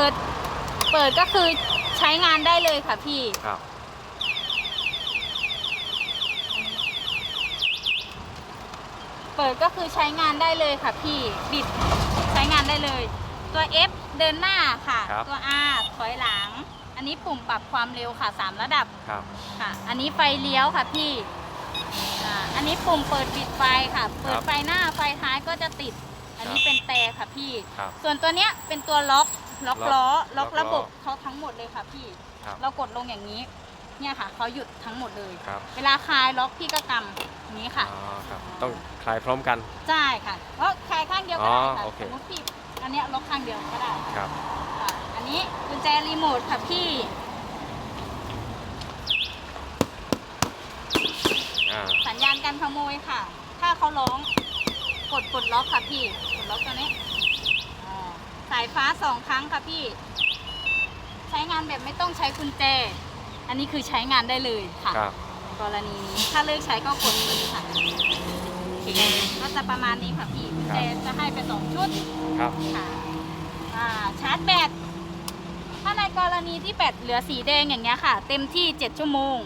ปิด เปิดก็คือใช้งานได้เลยค่ะพี่ ครับ เปิดก็คือใช้งานได้เลยค่ะพี่ บิดใช้งานได้เลย ตัว F เดินหน้าค่ะ ครับ ตัว R ถอยหลัง อันนี้ปุ่มปรับความเร็วค่ะ 3 ระดับ ครับ ค่ะ อันนี้ไฟเลี้ยวค่ะพี่อ่าอันนี้ปุ่มเปิดปิดไฟค่ะ เปิดไฟหน้าไฟท้ายก็จะติด อันนี้เป็นแต่ค่ะพี่ ครับ ส่วนตัวเนี้ยเป็นตัวล็อก ล็อกล็อกล้อล็อกล็อกล้อระบบเขาทั้งหมดเลยค่ะพี่ ครับ เรากดลงอย่างนี้ เนี่ยค่ะเขาหยุดทั้งหมดเลย ครับเวลาคลายล็อกพี่ก็กำอย่างนี้ค่ะ อ๋อครับต้องคลายพร้อมกัน ใช่ค่ะเพราะคลายข้างเดียวก็ได้อ๋อค่ะโอเค สมมติพี่อันเนี้ยล็อกข้างเดียวก็ได้ครับอ่าอันนี้กุญแจรีโมทค่ะพี่ อ่าสัญญาณการขโมยค่ะ ถ้าเขาร้องกดกดล็อกค่ะพี่ กดล็อกตัวนี้อ่า สายฟ้าสองครั้งค่ะพี่ ใช้งานแบบไม่ต้องใช้กุญแจ อันนี้คือใช้งานได้เลยค่ะ ครับ กรณีนี้ถ้าเลิกใช้ก็กดเลยค่ะโอเคก็จะประมาณนี้ค่ะพี่กุญแจจะให้ไปสองชุดครับ ค่ะอ่าชาร์จแบตถ้าในกรณีที่แบตเหลือสีแดงอย่างเงี้ยค่ะ เต็มที่ 7 ชั่วโมง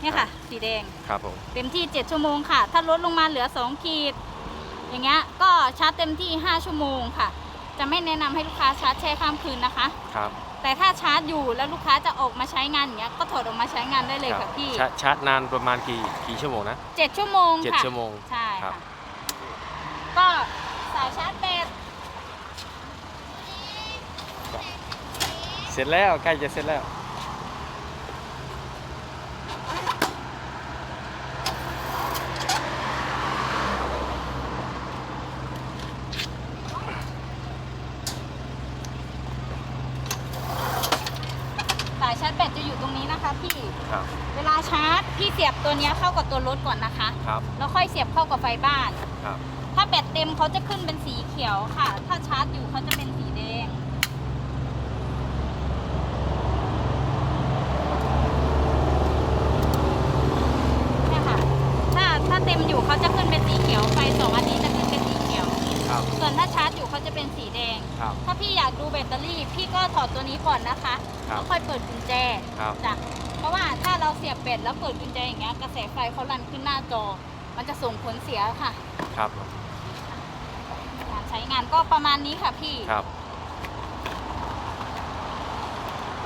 เนี่ยค่ะ สีแดง ครับผม เต็มที่ 7 ชั่วโมงค่ะ ถ้าลดลงมาเหลือ 2 ขีด อย่างเงี้ย ก็ชาร์จเต็มที่ 5 ชั่วโมงค่ะ จะไม่แนะนำให้ลูกค้าชาร์จแช่ข้ามคืนนะคะ ครับแต่ถ้าชาร์จอยู่แล้วลูกค้าจะออกมาใช้งานอย่างเงี้ยก็ถอดออกมาใช้งานได้เลยครัค่ะบพี่ชาร์จชาร์จนานประมาณกี่กี่ชั่วโมงนะ7ชั่วโมงเจ็ดค่ะ ชั่วโมง ใช่ครัค่ะ บ ก็สายชาร์จแบตเสร็จแล้วใกล้จะเสร็จแล้ว สายชาร์จแบตจะอยู่ตรงนี้นะคะพี่ ครับ เวลาชาร์จ พี่เสียบตัวเนี้ยเข้ากับตัวรถก่อนนะคะ ครับ แล้วค่อยเสียบเข้ากับไฟบ้าน ครับ ถ้าแบตเต็มเขาจะขึ้นเป็นสีเขียวค่ะ ถ้าชาร์จอยู่เขาจะเป็นสีแดง เนี่ยค่ะ ถ้าถ้าเต็มอยู่เขาจะขึ้นเป็นสีเขียวไฟสองอันนี้จะขึ้นเป็นสีเขียว ครับ ส่วนถ้าชาร์จอยู่เขาจะเป็นสีแดง ครับ ถ้าพี่อยากดูแบตเตอรี่ พี่ก็ถอดตัวนี้ก่อนนะคะ ครับ แล้วค่อยเปิดกุญแจครับ จ้ะเพราะว่าถ้าเราเสียบแบตแล้วเปิดกุญแจอย่างเงี้ยกระแสไฟเขารันขึ้นหน้าจอ มันจะส่งผลเสียค่ะ ครับการใช้งานก็ประมาณนี้ค่ะพี่ ครับ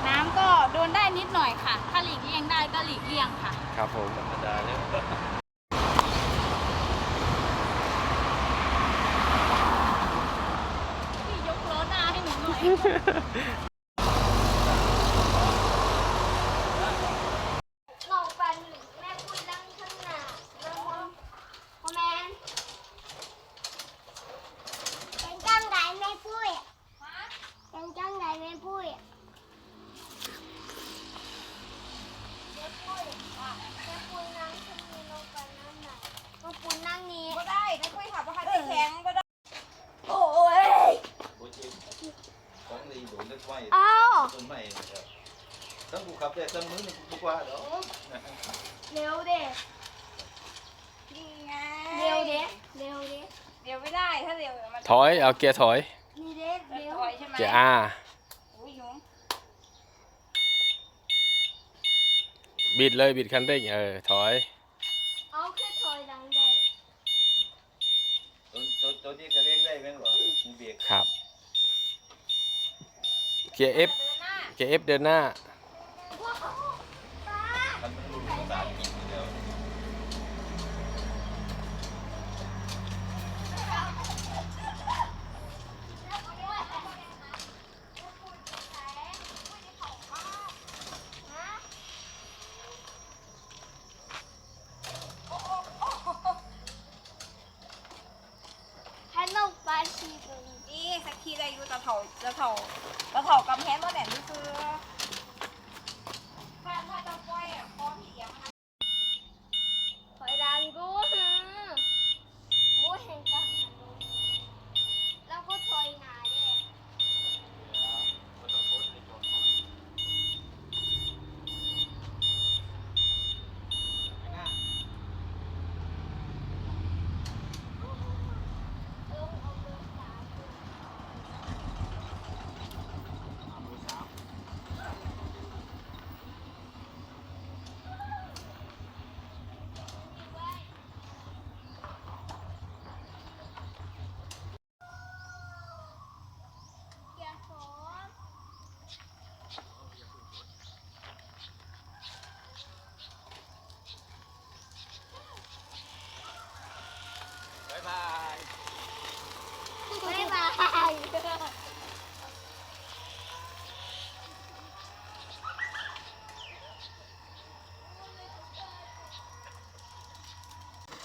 น้ำก็โดนได้นิดหน่อยค่ะ ถ้าหลีกเลี่ยงได้ก็หลีกเลี่ยงค่ะ ครับผมธรรมดาเนี่ยพี่ยกล้อหน้าให้หนูหน่อย หนูปันแม่พูดนั่งข้างหน้าแล้วมึงพ่อแม่เป็นจังไดแม่ปุ้ยเป็นจังไดแม่ปุ้ยแม่ปุ้ยแม่ปุ้ยนั่งข้างนี้ลงไปนั่นน่ะแม่ปุ้ยนั่งนี้ ก็ได้ไม่คุยค่ะเพราะเขาจะแข็งก็ได้ โอ้ย ของดีดูนึกไว้ อ้าว ต้นไม้นะครับทั้ง กูขับได้ทั้งมือหนึ่งกูกว่าเด้อเร็วเด้นี่ไงเร็วเด้เร็วเด้เดี๋ยวไม่ได้ถ้าเดี๋ยวมันถอยเอาเกียร์ถอย นี่เด้เร็วถอยใช่ไหมเกียร์อาอุ้ยยุงบิดเลยบิดคันเร่งเออถอย เอาแค่ถอยหลังได้ตัวตัวตัวนี้ก็เลี้ยงได้แม่นบ่มีเบรกครับ เกียร์ F เดินหน้าเกียร์ F เดินหน้า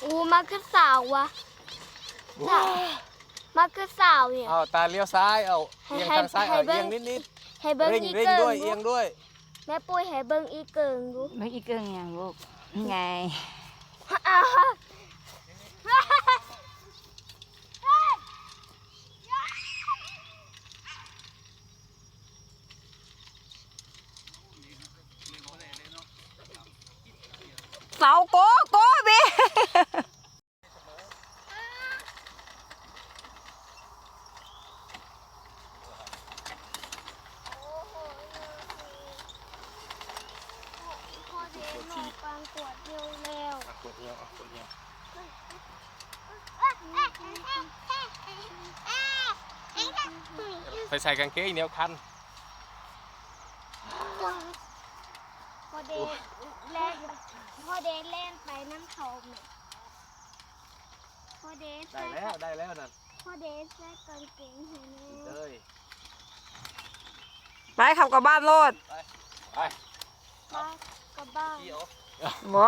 อู้มาคือสาววะสาวมาคือสาวเนี่ย เอาตาเลี้ยวซ้ายเอาให้เอียงให้ทางซ้ายให้เอาเบิ่เอีงยงนิดนิดให้ๆเบิ้งเร่งอีเร่งเกิด้วยงเอียงด้วยแม่ปุ้ยให้เบิ้งอีเกิงดูไม่อีกเกิงอย่างลูกนี่ไง อ้าวเสาโกโกบี พ่อเดนนอนปางกวดเร็วแล้ว กดเอียงเอากดเอียง ไปใส่กางเกงเหนียวคันพ่อเดนแล่นพ่อเดนเล่นไปน้ำเขาเนี่ยพ่อเดนได้แล้วได้แล้วนั่นพ่อเดนใส่กางเกงให้แม่เลย ไปขับกลับบ้านโลดไปป้ากับบ้าน เกี่ยว หมอ